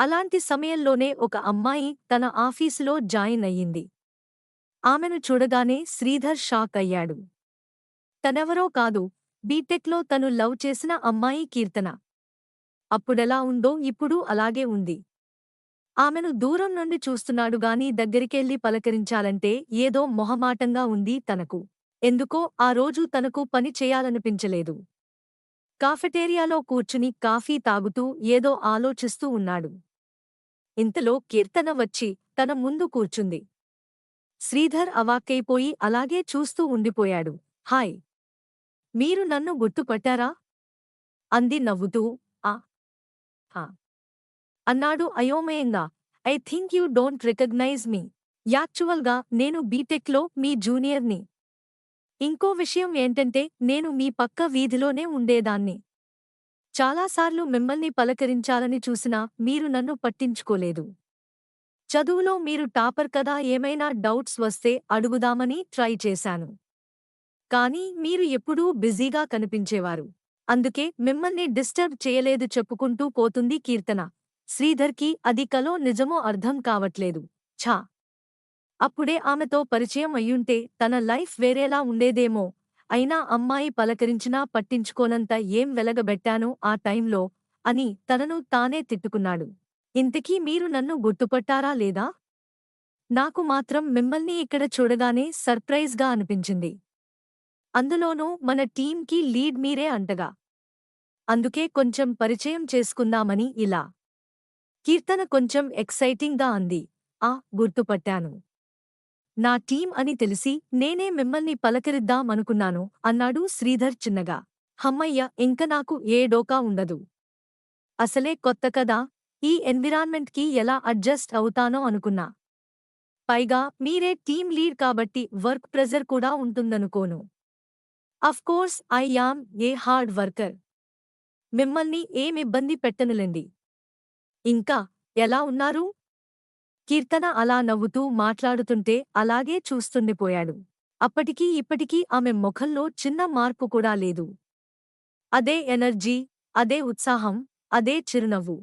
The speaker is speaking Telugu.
అలాంటి సమయంలోనే ఒక అమ్మాయి తన ఆఫీసులో జాయిన్ అయ్యింది. ఆమెను చూడగానే శ్రీధర్ షాక్ అయ్యాడు. తనెవరో కాదు బీటెక్లో తను లవ్ చేసిన అమ్మాయి కీర్తన. అప్పుడెలా ఉందో ఇప్పుడు అలాగే ఉంది. ఆమెను దూరం నుండి చూస్తున్నాడుగాని దగ్గరికెళ్ళి పలకరించాలంటే ఏదో మొహమాటంగా ఉంది తనకు. ఎందుకో ఆ రోజు తనకు పని చేయాలనిపించలేదు. కాఫెటేరియాలో కూర్చుని కాఫీ తాగుతూ ఏదో ఆలోచిస్తూ ఉన్నాడు. ఇంతలో కీర్తన వచ్చి తన ముందు కూర్చుంది. శ్రీధర్ అవాక్కైపోయి అలాగే చూస్తూ ఉండిపోయాడు. హాయ్. మీరు నన్ను గుర్తుపట్టారా? అంది నవ్వుతూ. ఆ. హా. అన్నాడు అయోమయంగా. I think you don't recognize me. యాక్చువల్గా నేను బీటెక్లో మీ జూనియర్ని. ఇంకో విషయం ఏంటంటే నేను మీ పక్క వీధిలోనే ఉండేదాన్ని. చాలాసార్లు మిమ్మల్ని పలకరించాలని చూసినా మీరు నన్ను పట్టించుకోలేదు. చదువులో మీరు టాపర్ కదా ఏమైనా డౌట్స్ వస్తే అడుగుదామని ట్రై చేశాను. కానీ మీరు ఎప్పుడూ బిజీగా కనిపించేవారు. అందుకే మిమ్మల్ని డిస్టర్బ్ చేయలేదు చెప్పుకుంటూ పోతుంది కీర్తన. శ్రీధర్కి అది కలో నిజమో అర్థం కావట్లేదు. ఛా! అప్పుడే ఆమెతో పరిచయం అయ్యుంటే తన లైఫ్ వేరేలా ఉండేదేమో అయినా అమ్మాయి పలకరించినా పట్టించుకోనంత ఏం వెలగబెట్టానో ఆ టైంలో అని తనను తానే తిట్టుకున్నాడు. ఇంతకీ మీరు నన్ను గుర్తుపట్టారా లేదా? నాకు మాత్రం మిమ్మల్ని ఇక్కడ చూడగానే సర్ప్రైజ్గా అనిపించింది. అందులోనూ మన టీంకి లీడ్ మీరే అంటగా. అందుకే కొంచెం పరిచయం చేసుకుందామని ఇలా. కీర్తన కొంచెం ఎక్సైటింగ్గా అంది. ఆ గుర్తుపట్టాను. నా టీం అని తెలిసి నేనే మిమ్మల్ని పలకరిద్దామనుకున్నాను అన్నాడు శ్రీధర్ చిన్నగా. హమ్మయ్య ఇంక నాకు ఏ డోకా ఉండదు. అసలే కొత్త కదా ఈ ఎన్విరాన్మెంట్కి ఎలా అడ్జస్ట్ అవుతానో అనుకున్నా. పైగా మీరే టీం లీడ్ కాబట్టి వర్క్ ప్రెజర్ కూడా ఉంటుందనుకోను. Of course I am a hard worker మిమ్మల్ని ఏమిబ్బంది పెట్టనులేండి. ఇంకా ఎలా ఉన్నారు? కీర్తన అలా నవ్వుతూ మాట్లాడుతుంటే అలాగే చూస్తుండిపోయాడు. అప్పటికీ ఇప్పటికీ ఆమె ముఖంలో చిన్న మార్పు కూడా లేదు. అదే ఎనర్జీ అదే ఉత్సాహం అదే చిరునవ్వు.